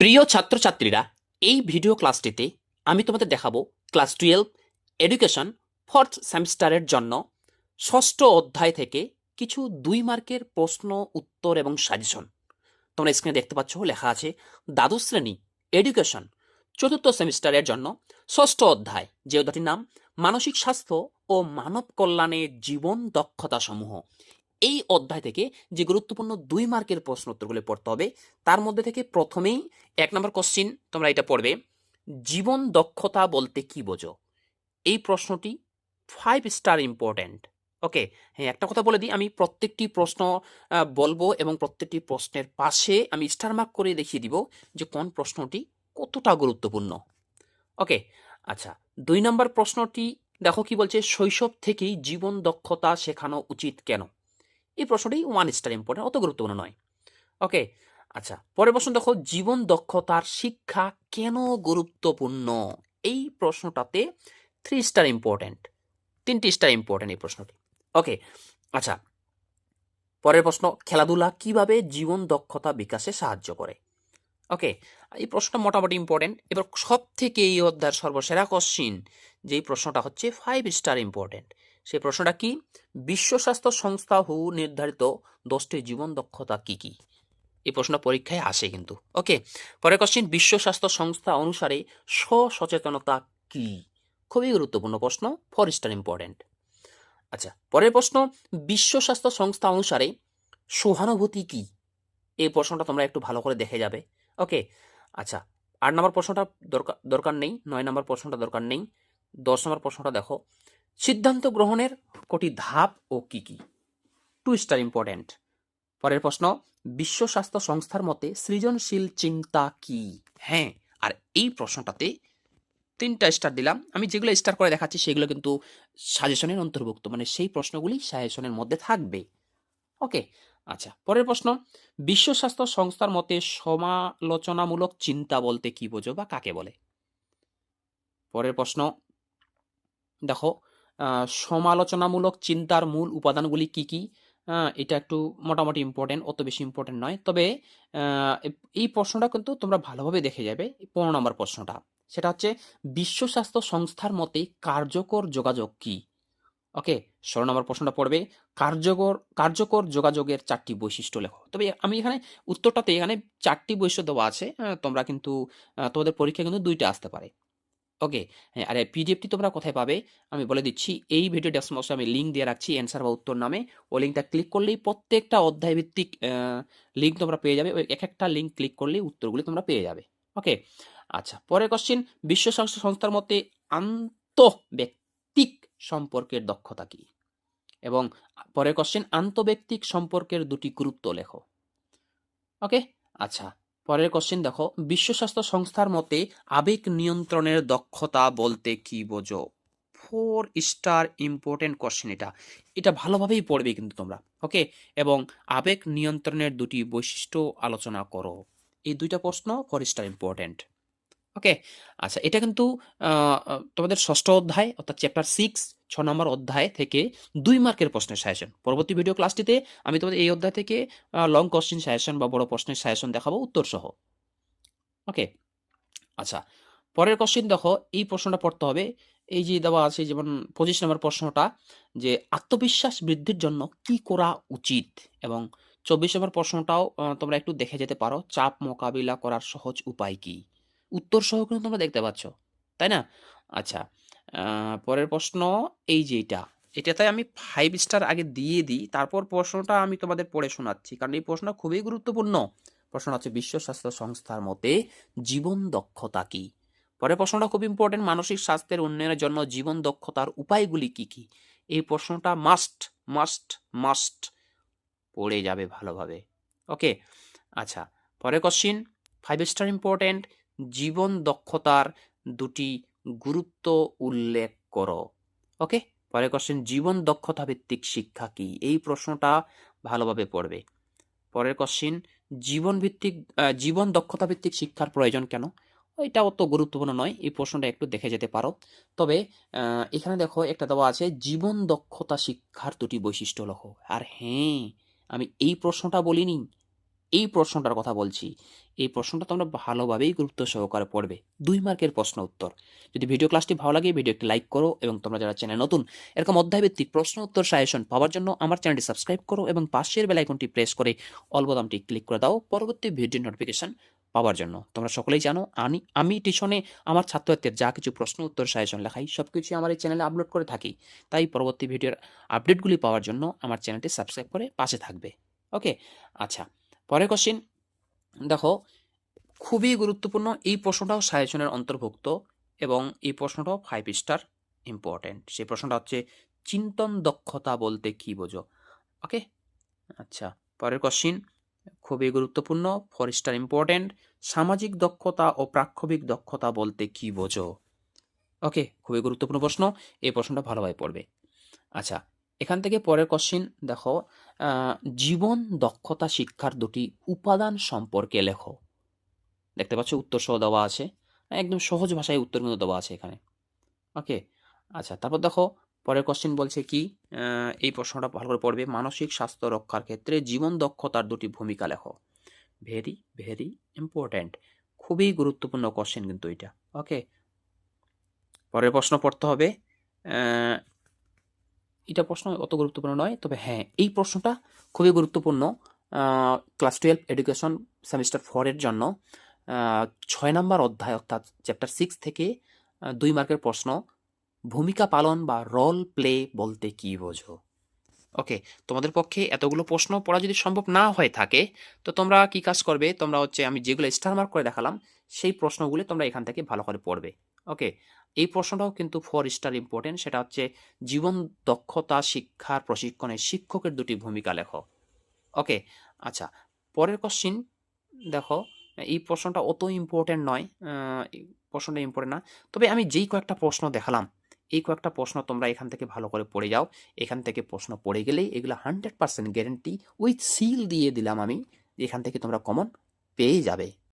প্রিয় ছাত্রছাত্রীরা, এই ভিডিও ক্লাসটিতে আমি তোমাদের দেখাবো ক্লাস টুয়েলভ এডুকেশন ফোর্থ সেমিস্টারের জন্য ষষ্ঠ অধ্যায় থেকে কিছু দুই মার্কের প্রশ্ন, উত্তর এবং সাজেশন। তোমরা স্ক্রিনে দেখতে পাচ্ছ, লেখা আছে, দ্বাদশ শ্রেণি এডুকেশন চতুর্থ সেমিস্টারের জন্য ষষ্ঠ অধ্যায়। যে অধ্যায়টির নাম, মানসিক স্বাস্থ্য ও মানব কল্যাণে জীবন দক্ষতা সমূহ। এই অধ্যায় থেকে যে গুরুত্বপূর্ণ দুই মার্কের প্রশ্ন উত্তরগুলো পড়তে হবে, তার মধ্যে থেকে প্রথমেই এক নম্বর কোশ্চিন তোমরা এটা পড়বে, জীবন দক্ষতা বলতে কি বোঝো? এই প্রশ্নটি ফাইভ স্টার ইম্পর্ট্যান্ট ওকে হ্যাঁ একটা কথা বলে দিই, আমি প্রত্যেকটি প্রশ্ন বলব এবং প্রত্যেকটি প্রশ্নের পাশে আমি স্টার মার্ক করে দেখিয়ে দিব যে কোন প্রশ্নটি কতটা গুরুত্বপূর্ণ ওকে আচ্ছা দুই নম্বর প্রশ্নটি দেখো কি বলছে, শৈশব থেকেই জীবন দক্ষতা শেখানো উচিত কেন? এই প্রশ্নটি ওয়ান স্টার ইম্পর্টেন্ট অত গুরুত্বপূর্ণ নয়। ওকে আচ্ছা পরের প্রশ্ন দেখো, জীবন দক্ষতার শিক্ষা কেন গুরুত্বপূর্ণ? এই প্রশ্নটাতে থ্রি স্টার ইম্পর্টেন্ট তিনটি স্টার ইম্পর্টেন্ট এই প্রশ্নটি। ওকে আচ্ছা পরের প্রশ্ন, খেলাধুলা কীভাবে জীবন দক্ষতা বিকাশে সাহায্য করে? ওকে এই প্রশ্নটা মোটামুটি ইম্পর্টেন্ট এবার সব থেকে এই অধ্যায়ের সর্বসেরা কোশ্চিন যেই প্রশ্নটা হচ্ছে ফাইভ স্টার ইম্পর্টেন্ট সেই প্রশ্নটা কি? বিশ্ব স্বাস্থ্য সংস্থা হু নির্ধারিত দশটি জীবন দক্ষতা কি কি? এই প্রশ্ন পরীক্ষায় আসে কিন্তু। ওকে, পরের কোশ্চিন বিশ্ব স্বাস্থ্য সংস্থা অনুসারে সচেতনতা কি? খুবই গুরুত্বপূর্ণ প্রশ্ন ফোর স্টার ইম্পর্টেন্ট আচ্ছা পরের প্রশ্ন, বিশ্ব স্বাস্থ্য সংস্থা অনুসারে সহানুভূতি কি? এই প্রশ্নটা তোমরা একটু ভালো করে দেখে যাবে। ওকে আচ্ছা আট নম্বর প্রশ্নটা দরকার দরকার নেই, নয় নম্বর প্রশ্নটা দরকার নেই, দশ নম্বর প্রশ্নটা দেখো। সিদ্ধান্ত গ্রহণের কটি ধাপ ও কি কি? টু স্টার ইম্পর্টেন্ট পরের প্রশ্ন, বিশ্ব স্বাস্থ্য সংস্থার মতে সৃজনশীল চিন্তা কি? হ্যাঁ আর এই প্রশ্নটাতে তিনটা স্টার দিলাম। আমি যেগুলো স্টার করে দেখাচ্ছি সেগুলো কিন্তু সাজেশনের অন্তর্ভুক্ত মানে সেই প্রশ্নগুলি সাজেশনের মধ্যে থাকবে। ওকে আচ্ছা পরের প্রশ্ন, বিশ্ব স্বাস্থ্য সংস্থার মতে সমালোচনামূলক চিন্তা বলতে কি বোঝো বা কাকে বলে? পরের প্রশ্ন, দেখো সমালোচনামূলক চিন্তার মূল উপাদানগুলি কি কি? এটা একটু মোটামুটি ইম্পর্টেন্ট অত বেশি ইম্পর্টেন্ট নয়। তবে এই প্রশ্নটা কিন্তু তোমরা ভালোভাবে দেখে যাবে পনেরো নম্বর প্রশ্নটা। সেটা হচ্ছে বিশ্ব স্বাস্থ্য সংস্থার মতে কার্যকর যোগাযোগ কি? ওকে ষোলো নম্বর প্রশ্নটা পড়বে কার্যকর কার্যকর যোগাযোগের চারটি বৈশিষ্ট্য লেখো। তবে আমি এখানে উত্তরটাতে এখানে চারটি বৈশিষ্ট্য দেওয়া আছে আহ, তোমরা কিন্তু তোমাদের পরীক্ষা কিন্তু দুইটা আসতে পারে। ওকে হ্যাঁ আর পিডিএফটি তোমরা কোথায় পাবে? আমি বলে দিচ্ছি, এই ভিডিও ডেসক্রিপশনে আমি লিঙ্ক দিয়ে রাখছি অ্যান্সার বা উত্তর নামে। ওই লিঙ্কটা ক্লিক করলেই প্রত্যেকটা অধ্যায় ভিত্তিক লিঙ্ক তোমরা পেয়ে যাবে। ওই এক একটা লিঙ্ক ক্লিক করলেই উত্তরগুলি তোমরা পেয়ে যাবে। ওকে আচ্ছা পরের কোশ্চিন বিশ্ব স্বাস্থ্য সংস্থার মতে আন্তঃব্যক্তিক সম্পর্কের দক্ষতা কি? এবং পরের কোশ্চিন আন্তঃব্যক্তিক সম্পর্কের দুটি গুরুত্ব লেখো। ওকে আচ্ছা পরের কোশ্চেন দেখো। বিশ্ব স্বাস্থ্য সংস্থার মতে আবেগ নিয়ন্ত্রণের দক্ষতা বলতে কি বোঝো? ফোর স্টার ইম্পর্টেন্ট কোশ্চেন এটা। এটা ভালোভাবেই পড়বে কিন্তু তোমরা ওকে এবং আবেগ নিয়ন্ত্রণের দুটি বৈশিষ্ট্য আলোচনা করো। এই দুইটা প্রশ্ন ফোর স্টার ইম্পর্টেন্ট ওকে? আচ্ছা এটা কিন্তু তোমাদের ষষ্ঠ অধ্যায়, অর্থাৎ চ্যাপ্টার সিক্স ছ নম্বর অধ্যায় থেকে দুই মার্কের প্রশ্নের সাজেশন পরবর্তী ভিডিও ক্লাসটিতে আমি তোমাদের এই অধ্যায় থেকে লং কোশ্চেন সাজেশন বা বড় প্রশ্নের সাজেশন দেখাবো উত্তর সহ ওকে? আচ্ছা পরের কোশ্চেন দেখো, এই প্রশ্নটা পড়তে হবে। এই যে দেওয়া আছে, যেমন পঁচিশ নম্বর প্রশ্নটা, যে আত্মবিশ্বাস বৃদ্ধির জন্য কি করা উচিত? এবং চব্বিশ নম্বর প্রশ্নটাও তোমরা একটু দেখে যেতে পারো, চাপ মোকাবিলা করার সহজ উপায় কি? উত্তর সহ কিন্তু তোমরা দেখতে পাচ্ছ, তাই না? আচ্ছা পরের প্রশ্ন এই যে এটা, এটাতে আমি ফাইভ স্টার আগে দিয়ে দিই, তারপর প্রশ্নটা আমি তোমাদের পড়ে শোনাচ্ছি, কারণ এই প্রশ্ন খুবই গুরুত্বপূর্ণ। প্রশ্ন হচ্ছে, বিশ্ব স্বাস্থ্য সংস্থার মতে জীবন দক্ষতা কি? পরের প্রশ্নটা খুব ইম্পর্টেন্ট মানসিক স্বাস্থ্যের উন্নয়নের জন্য জীবন দক্ষতার উপায়গুলি কি কি? এই প্রশ্নটা মাস্ট মাস্ট মাস্ট পড়ে যাবে ভালোভাবে। ওকে আচ্ছা পরের কোশ্চিন ফাইভ স্টার ইম্পর্টেন্ট জীবন দক্ষতার দুটি গুরুত্ব উল্লেখ করো। ওকে? পরের কোশ্চেন জীবন দক্ষতা ভিত্তিক শিক্ষা কি? এই প্রশ্নটা ভালোভাবে পড়বে। পরের কোশ্চিন জীবন ভিত্তিক জীবন দক্ষতা ভিত্তিক শিক্ষার প্রয়োজন কেন? এটা অত গুরুত্বপূর্ণ নয়, এই প্রশ্নটা একটু দেখে যেতে পারো। তবে এখানে দেখো, একটা দেওয়া আছে, জীবন দক্ষতা শিক্ষার দুটি বৈশিষ্ট্য লেখো আর হ্যাঁ আমি এই প্রশ্নটা বলিনি। এই প্রশ্নটার কথা বলছি। এই প্রশ্নটা তোমরা ভালোভাবেই গুরুত্ব সহকারে পড়বে। দুই মার্কের প্রশ্ন উত্তর। যদি ভিডিও ক্লাসটি ভালো লাগে ভিডিওটি লাইক করো এবং তোমরা যারা চ্যানেল নতুন, এরকম অধ্যায়ভিত্তিক প্রশ্ন উত্তর সাজেশন পাওয়ার জন্য আমার চ্যানেলটি সাবস্ক্রাইব করো এবং পাশের বেল আইকনটি প্রেস করে অল বোতামটি ক্লিক করে দাও পরবর্তী ভিডিও নোটিফিকেশন পাওয়ার জন্য। তোমরা সকলেই জানো আমি আমি টিউশনে আমার ছাত্রছাত্রীর যা কিছু প্রশ্ন উত্তর সাজেশন লেখাই সব কিছু আমার এই চ্যানেলে আপলোড করে থাকি। তাই পরবর্তী ভিডিওর আপডেটগুলি পাওয়ার জন্য আমার চ্যানেলটি সাবস্ক্রাইব করে পাশে থাকবে। ওকে? আচ্ছা পরের কোশ্চিন দেখো, খুবই গুরুত্বপূর্ণ এই প্রশ্নটাও সাজেশনের অন্তর্ভুক্ত এবং এই প্রশ্নটাও ফাইভ স্টার ইম্পর্টেন্ট সেই প্রশ্নটা হচ্ছে, চিন্তন দক্ষতা বলতে কি বোঝো? ওকে আচ্ছা পরের কোশ্চিন খুবই গুরুত্বপূর্ণ ফোর স্টার ইম্পর্টেন্ট সামাজিক দক্ষতা ও প্রাক্ষবিক দক্ষতা বলতে কি বোঝো? ওকে খুবই গুরুত্বপূর্ণ প্রশ্ন, এই প্রশ্নটা ভালোভাবে পড়বে। আচ্ছা এখান থেকে পরের কোশ্চিন দেখো জীবন দক্ষতা শিক্ষার দুটি উপাদান সম্পর্কে লেখো। দেখতে পাচ্ছ উত্তর সহ দেওয়া আছে। একদম সহজ ভাষায় উত্তর কিন্তু দেওয়া আছে এখানে। ওকে আচ্ছা তারপর দেখো, পরের কোশ্চেন বলছে কি এই প্রশ্নটা ভালো করে পড়বে। মানসিক স্বাস্থ্য রক্ষার ক্ষেত্রে জীবন দক্ষতার দুটি ভূমিকা লেখো। ভেরি ভেরি ইম্পর্ট্যান্ট খুবই গুরুত্বপূর্ণ কোশ্চেন কিন্তু এটা। ওকে পরের প্রশ্ন পড়তে হবে এটা প্রশ্ন অত গুরুত্বপূর্ণ নয়। তবে হ্যাঁ এই প্রশ্নটা খুবই গুরুত্বপূর্ণ ক্লাস টুয়েলভ এডুকেশন সেমিস্টার ফোরের জন্য। ছয় নম্বর অধ্যায় অর্থাৎ চ্যাপ্টার সিক্স থেকে দুই মার্কের প্রশ্ন, ভূমিকা পালন বা রোল প্লে বলতে কি বোঝো? ওকে তোমাদের পক্ষে এতগুলো প্রশ্ন পড়া যদি সম্ভব না হয়ে থাকে, তো তোমরা কি কাজ করবে? তোমরা হচ্ছে আমি যেগুলো স্টার মার্ক করে দেখালাম, সেই প্রশ্নগুলি তোমরা এখান থেকে ভালো করে পড়বে। ওকে, এই প্রশ্নটাও কিন্তু ফোর স্টার ইম্পর্টেন্ট সেটা হচ্ছে জীবন দক্ষতা শিক্ষার প্রশিক্ষণে শিক্ষকের দুটি ভূমিকা লেখো। ওকে আচ্ছা পরের কোশ্চিন দেখো, এই প্রশ্নটা অত ইম্পর্টেন্ট নয় প্রশ্নটা ইম্পর্টেন্ট না, তবে আমি যেই কয়েকটা প্রশ্ন দেখালাম, এই কয়েকটা প্রশ্ন তোমরা এখান থেকে ভালো করে পড়ে যাও, এখান থেকে প্রশ্ন পড়ে গেলেই এগুলো hundred percent guarantee with seal দিয়ে দিলাম আমি, এখান থেকে তোমরা কমন পেয়ে যাবে।